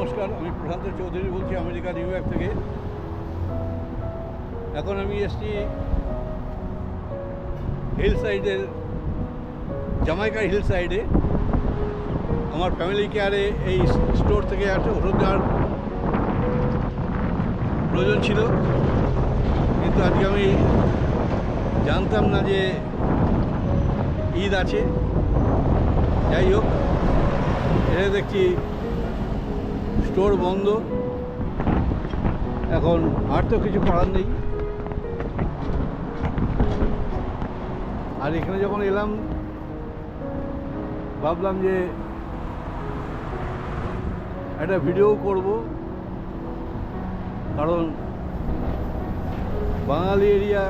নমস্কার, আমি প্রশান্ত চৌধুরী বলছি আমেরিকা, নিউ ইয়র্ক থেকে। এখন আমি এসছি হিল সাইডের জামাইকার হিল সাইডে আমার ফ্যামিলি কেয়ারে এই স্টোর থেকে একটা ওষুধ দেওয়ার প্রয়োজন ছিল। কিন্তু আজকে আমি জানতাম না যে ঈদ আছে। যাই হোক এটা দেখছি স্টোর বন্ধ। এখন আর তো কিছু করার নেই। আর এখানে যখন এলাম, ভাবলাম যে একটা ভিডিও করব। কারণ বাঙালি এরিয়া,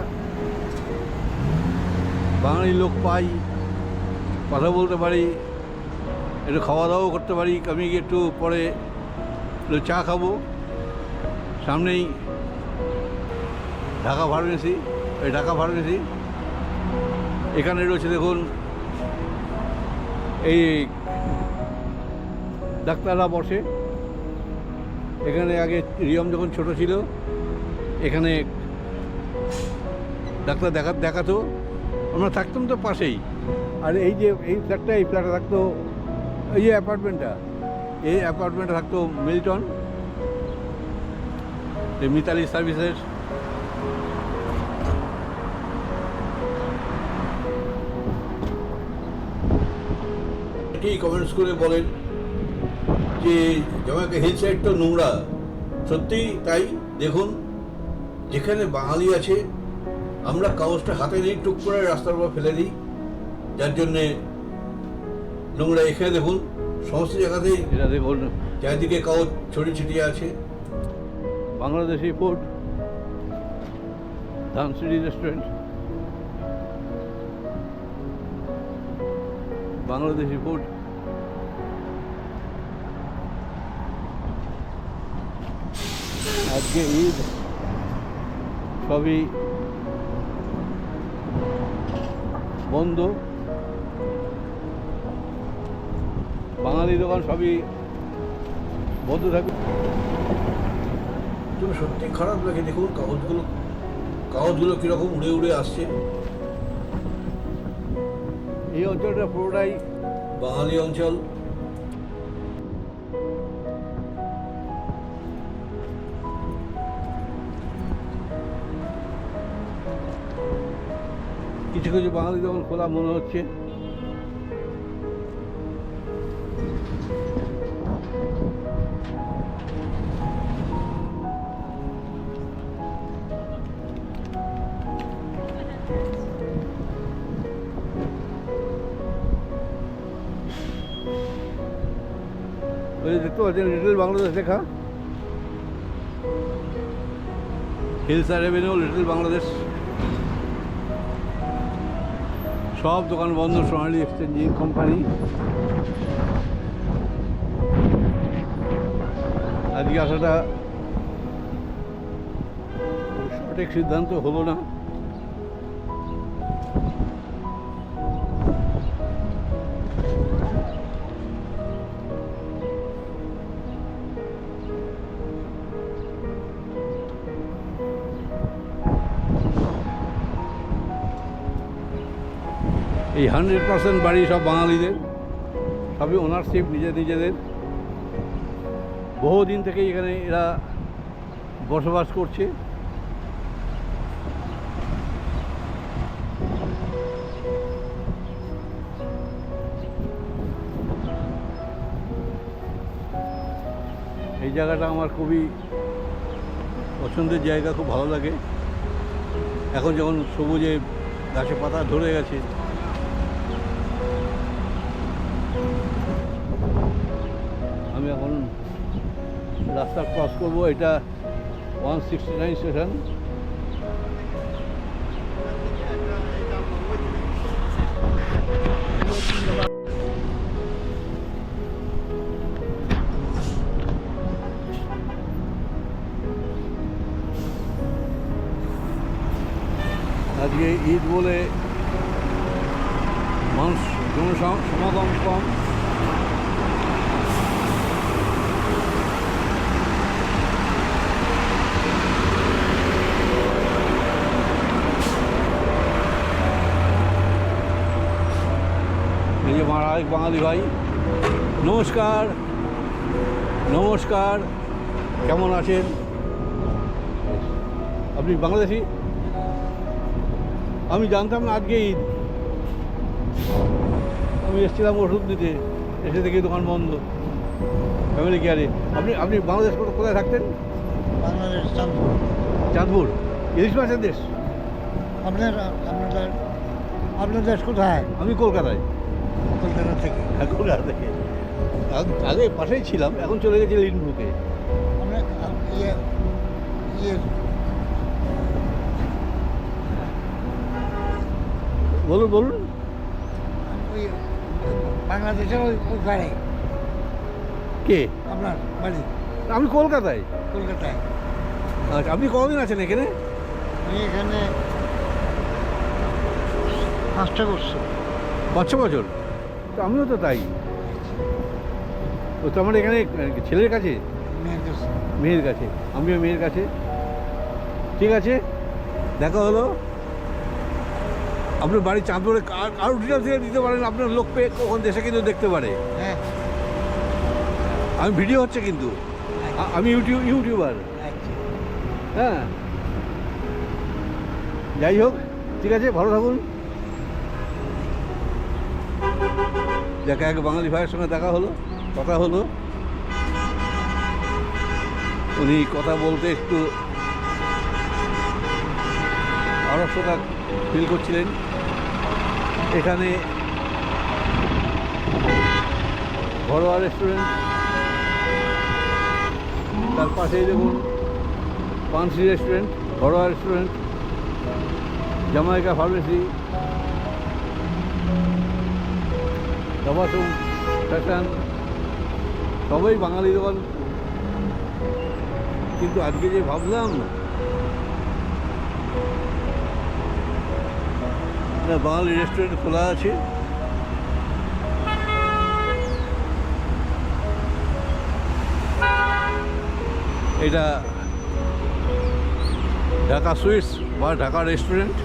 বাঙালি লোক পাই, কথা বলতে পারি, একটু খাওয়া দাওয়াও করতে পারি, আমি একটু পরে চা খাব। সামনেই ঢাকা ফার্মেসি এই ঢাকা ফার্মেসি এখানে রয়েছে দেখুন, এই ডাক্তাররা বসে। এখানে আগে রিয়ম যখন ছোট ছিল, এখানে ডাক্তার দেখা, দেখাতো। আমরা থাকতাম তো পাশেই। আর এই যে, এই ফ্ল্যাটটা এই ফ্ল্যাটে থাকতো, এই যে অ্যাপার্টমেন্টটা এই অ্যাপার্টমেন্টে থাকতো মিল্টন মিতালি সার্ভিসের কি কমেন্টস করে বলেন যে জামাইকা হিল সাইড তো নোংরা, সত্যি তাই? দেখুন, যেখানে বাঙালি আছে, আমরা কাগজটা হাতে নিই, টুক করে রাস্তার উপর ফেলে দিই। যার জন্যে নোংরা এখানে দেখুন। সমস্ত জায়গাতেই এটা দেখুন চারিদিকে কাগজ ছড়িয়ে ছিটিয়ে আছে। বাংলাদেশি ফুড ধানসিটি রেস্টুরেন্ট বাংলাদেশি ফুড আজকে ঈদ সবই বন্ধ। বাঙালি দোকান সবই বন্ধ থাকবে। তুমি সত্যি খারাপ লাগে দেখুন কাগজগুলো কাগজগুলো কীরকম উড়ে উড়ে আসছে। এই অঞ্চলটা পুরোটাই বাঙালি অঞ্চল। কিছু কিছু বাঙালি দোকান খোলা মনে হচ্ছে। দেখতে পাচ্ছেন লিটল বাংলাদেশ লেখা হিলস রেভিনিউ লিটল বাংলাদেশ সব দোকান বন্ধ, সোনালি এক্সচেঞ্জিং কোম্পানি আজকে আসাটা সঠিক সিদ্ধান্ত হলো না। এই হান্ড্রেড পার্সেন্ট বাড়ি সব বাঙালিদের। সবই ওনারশিপ নিজে নিজেদের। বহুদিন থেকেই এখানে এরা বসবাস করছে। এই জায়গাটা আমার খুবই পছন্দের জায়গা, খুব ভালো লাগে। এখন যখন সবুজে গাছে পাতা ধরে গেছে রাস্তা ক্রস করব এটা ওয়ান সিক্সটি নাইন স্টেশন আজকে ঈদ বলে মানুষ জনসমাগম কম। আরেক বাঙালি ভাই। নমস্কার। নমস্কার। কেমন আছেন? আপনি বাংলাদেশি? আমি জানতাম না আজকে ঈদ। আমি এসেছিলাম ওষুধ দিতে। এসে দেখি দোকান বন্ধ। ফ্যামিলি কেয়ারে। আপনি আপনি বাংলাদেশ কোথা- কোথায় থাকতেন? বাংলাদেশ চাঁদপুর। চাঁদপুর। ইলিশ মাছের দেশ? আপনার আপনাদের আপনার দেশ কোথায়? আমি কলকাতায়। কলকাতা থেকে। হ্যাঁ, কলকাতা থেকে। আগে পাশেই ছিলাম এখন চলে গেছি লিনব্রুকে আপ- ইয়ে ইয়ে বলুন বলুন। ওই বাংলাদেশের ওই কে? আপনার বাড়ি। আমি কলকাতায়। কলকাতায়। আচ্ছা আপনি কতদিন আছেন এখানে? আমি এখানে পাঁচটা করছ পাঁচ বছর? তো আমিও তো তাই। তো তোমার এখানে ছেলের কাছে? মেয়ের কাছে। আমিও মেয়ের কাছে। ঠিক আছে? দেখা হলো। আপনার বাড়ি চাঁদপুরে আর আরও ডিটেলস দিয়ে দিতে পারেন আপনার লোক পেয়ে কখন দেশে কিন্তু দেখতে পারে। হ্যাঁ। আমি ভিডিও হচ্ছে কিন্তু। আমি ইউটিউব ইউটিউবার। আচ্ছা। হ্যাঁ। যাই হোক ঠিক আছে ভালো থাকুন। দেখা এক বাঙালি ভাইয়ের সঙ্গে দেখা হলো, কথা হলো, উনি কথা বলতে একটু আড়ষ্টতা ফিল করছিলেন। এখানে ঘরোয়া রেস্টুরেন্ট তার পাশেই দেখুন, Panshi restaurant Ghoroa restaurant Jamaica pharmacy দাবাসুম fashion সবই বাঙালি দোকান কিন্তু আজকে যে ভাবলাম বাঙালি রেস্টুরেন্ট খোলা আছে। এটা ঢাকা সুইটস বা ঢাকা রেস্টুরেন্ট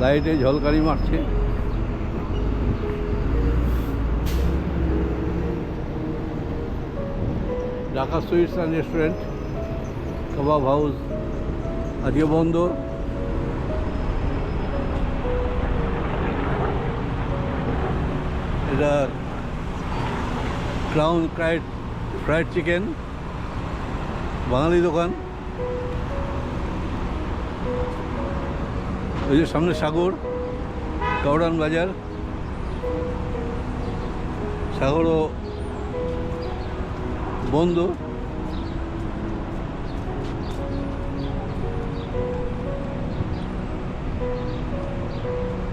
লাইটে ঝলকারি মারছে। Dhaka sweets and restaurant kebab house আজকে বন্ধ এটা ক্রাউন ফ্রাইড ফ্রাইড চিকেন বাঙালি দোকান। ওই যে সামনে সাগর কাউরান বাজার সাগরও বন্ধ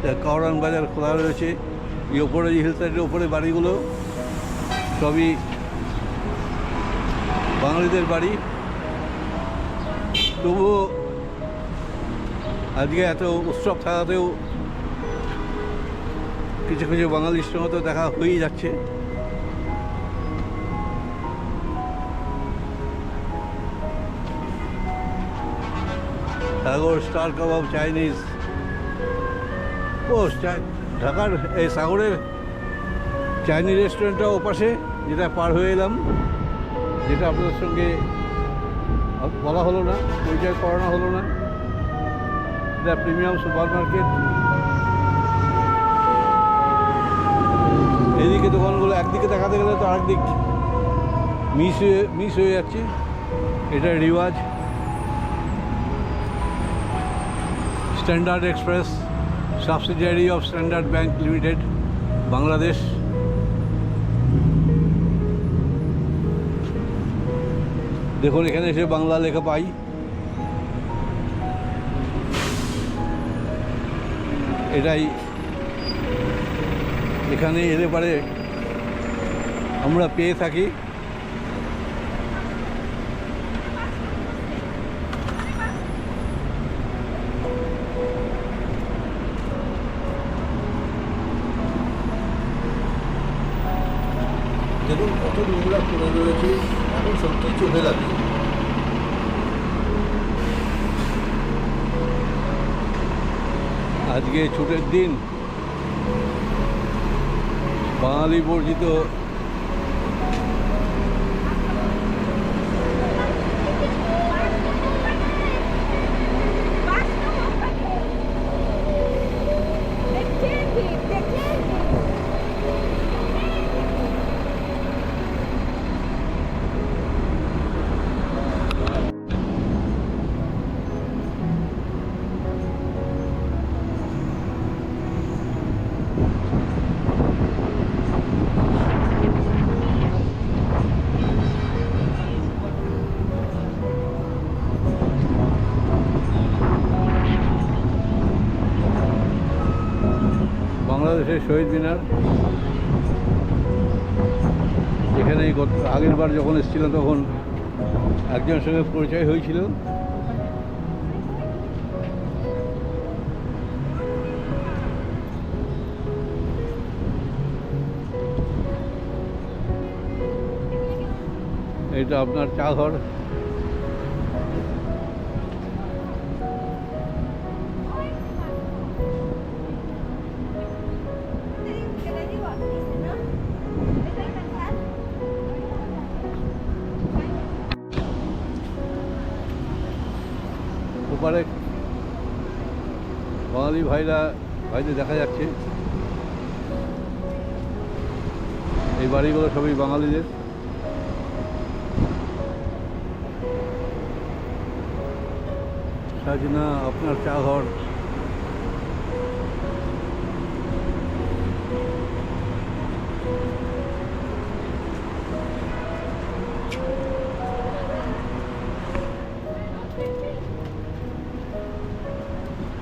তা কাওরান বাজার খোলা রয়েছে, এই ওপরে যে হিল সাইডের ওপরে বাড়িগুলো, সবই বাঙালিদের বাড়ি। তবুও আজকে এত উৎসব থাকাতেও কিছু কিছু বাঙালির সঙ্গে তো দেখা হয়েই যাচ্ছে। সাগর, স্টার কাবাব, চাইনিজ। ও ঢাকার এই সাগরের চাইনিজ রেস্টুরেন্টটা ওপাশে, যেটা পার হয়ে এলাম। যেটা আপনাদের সঙ্গে বলা হলো না, পরিচয় করানো হলো না। এটা প্রিমিয়াম সুপার মার্কেট এদিকে দোকানগুলো একদিকে দেখাতে গেলে তো আরেকদিক মিস হয়ে মিস হয়ে যাচ্ছে। এটা রিওয়াজ। Standard express subsidiary of standard bank limited Bangladesh দেখুন, এখানে এসে বাংলা লেখা পাই। এটাই। এখানে এলে পারে আমরা পেয়ে থাকি। দেখুন কত নোংরা করে রয়েছে এখন সত্যি চোখে লাগে আজকে ছুটের দিন বাঙালি বর্জিত বাংলাদেশের শহীদ মিনার। এখানে গত আগের বার যখন এসেছিলাম তখন একজনের সঙ্গে পরিচয় হয়েছিল। এটা আপনার চা ঘর ভাইরা ভাইদের দেখা যাচ্ছে। এই বাড়িগুলো সবই বাঙালিদের। সাজনা আপনার চা ঘর।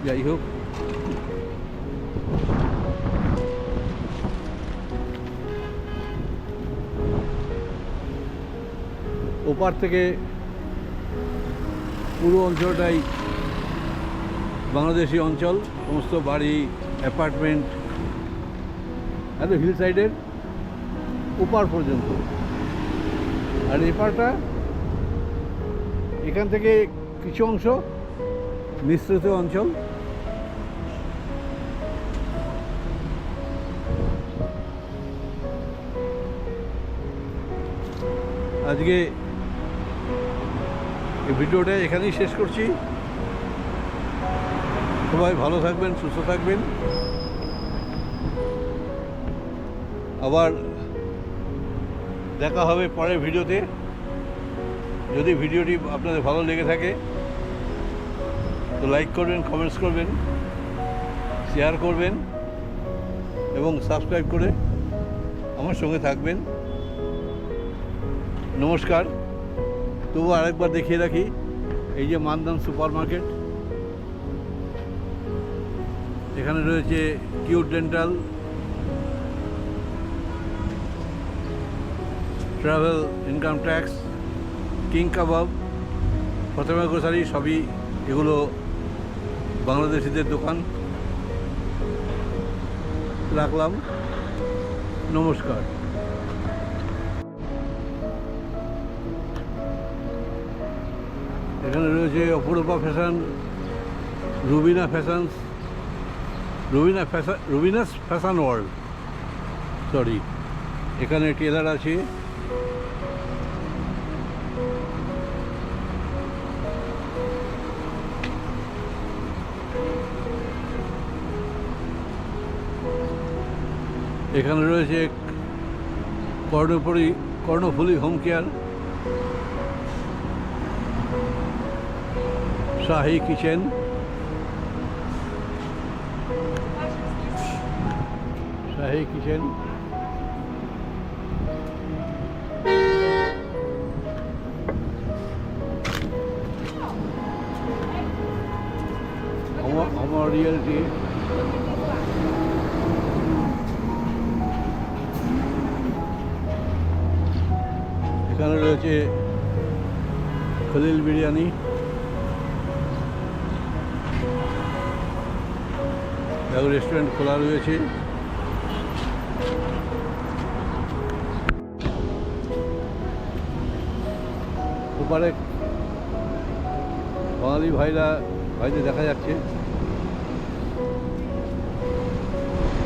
যাই হোক ওপার থেকে পুরো অঞ্চলটাই বাংলাদেশি অঞ্চল, সমস্ত বাড়ি, অ্যাপার্টমেন্ট, এত হিল সাইডের ওপার পর্যন্ত। আর এপারটা এখান থেকে কিছু অংশ মিশ্রিত অঞ্চল। আজকে এই ভিডিওটা এখানেই শেষ করছি। সবাই ভালো থাকবেন, সুস্থ থাকবেন। আবার দেখা হবে পরের ভিডিওতে। যদি ভিডিওটি আপনাদের ভালো লেগে থাকে, তো লাইক করবেন, কমেন্টস করবেন, শেয়ার করবেন, এবং সাবস্ক্রাইব করে আমার সঙ্গে থাকবেন। নমস্কার। তবু আরেকবার দেখিয়ে রাখি, এই যে মানদান সুপার মার্কেট এখানে রয়েছে cute dental, travel income tax, king kebab, প্রথমে গ্রোসারি, সবই এগুলো বাংলাদেশিদের দোকান। রাখলাম। নমস্কার। এখানে রয়েছে Aparupa fashion, Rubina fashions, Rubina fashion, Rubina's fashion world sorry এখানে টেলার আছে। এখানে রয়েছে Karnapuri Karnaphuli home care Shahi kitchen. Shahi kitchen. আমার রিয়েলিটি এখানে রয়েছে খলিল বিরিয়ানি। দেখো রেস্টুরেন্ট খোলা রয়েছে। ওপারে বাঙালি ভাইরা, ভাইদের দেখা যাচ্ছে।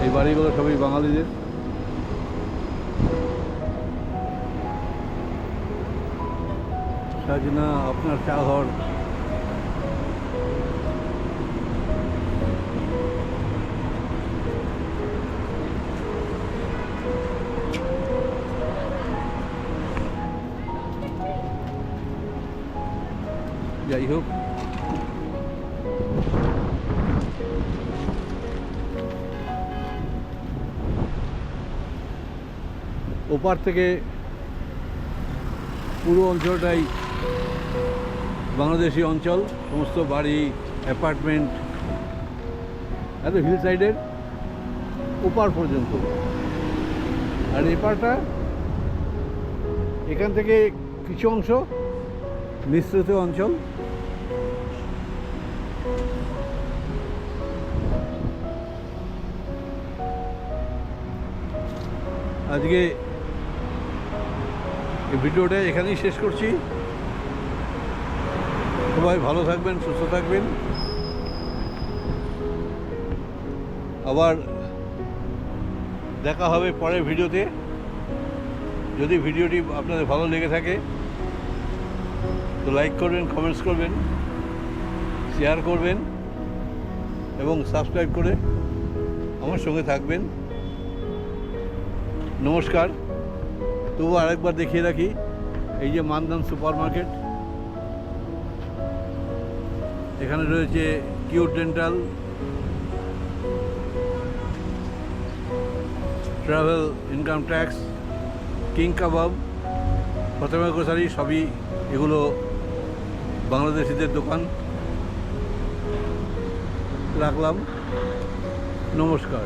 এই বাড়িগুলো সবই বাঙালিদের। সাজনা, আপনার চা ঘর। যাই হোক। ওপার থেকে পুরো অঞ্চলটাই বাংলাদেশি অঞ্চল, সমস্ত বাড়ি, অ্যাপার্টমেন্ট, এত হিল সাইডের ওপার পর্যন্ত। আর এপারটা এখান থেকে কিছু অংশ মিশ্রিত অঞ্চল। আজকে এই ভিডিওটা এখানেই শেষ করছি। সবাই ভালো থাকবেন, সুস্থ থাকবেন। আবার দেখা হবে পরের ভিডিওতে। যদি ভিডিওটি আপনাদের ভালো লেগে থাকে, তো লাইক করবেন, কমেন্টস করবেন, শেয়ার করবেন, এবং সাবস্ক্রাইব করে আমার সঙ্গে থাকবেন। নমস্কার। তবু আরেকবার দেখিয়ে রাখি, এই যে মানদান সুপার মার্কেট এখানে রয়েছে cure dental, travel income tax, king kebab, প্রথমে গ্রোসারি, সবই এগুলো বাংলাদেশিদের দোকান। রাখলাম। নমস্কার।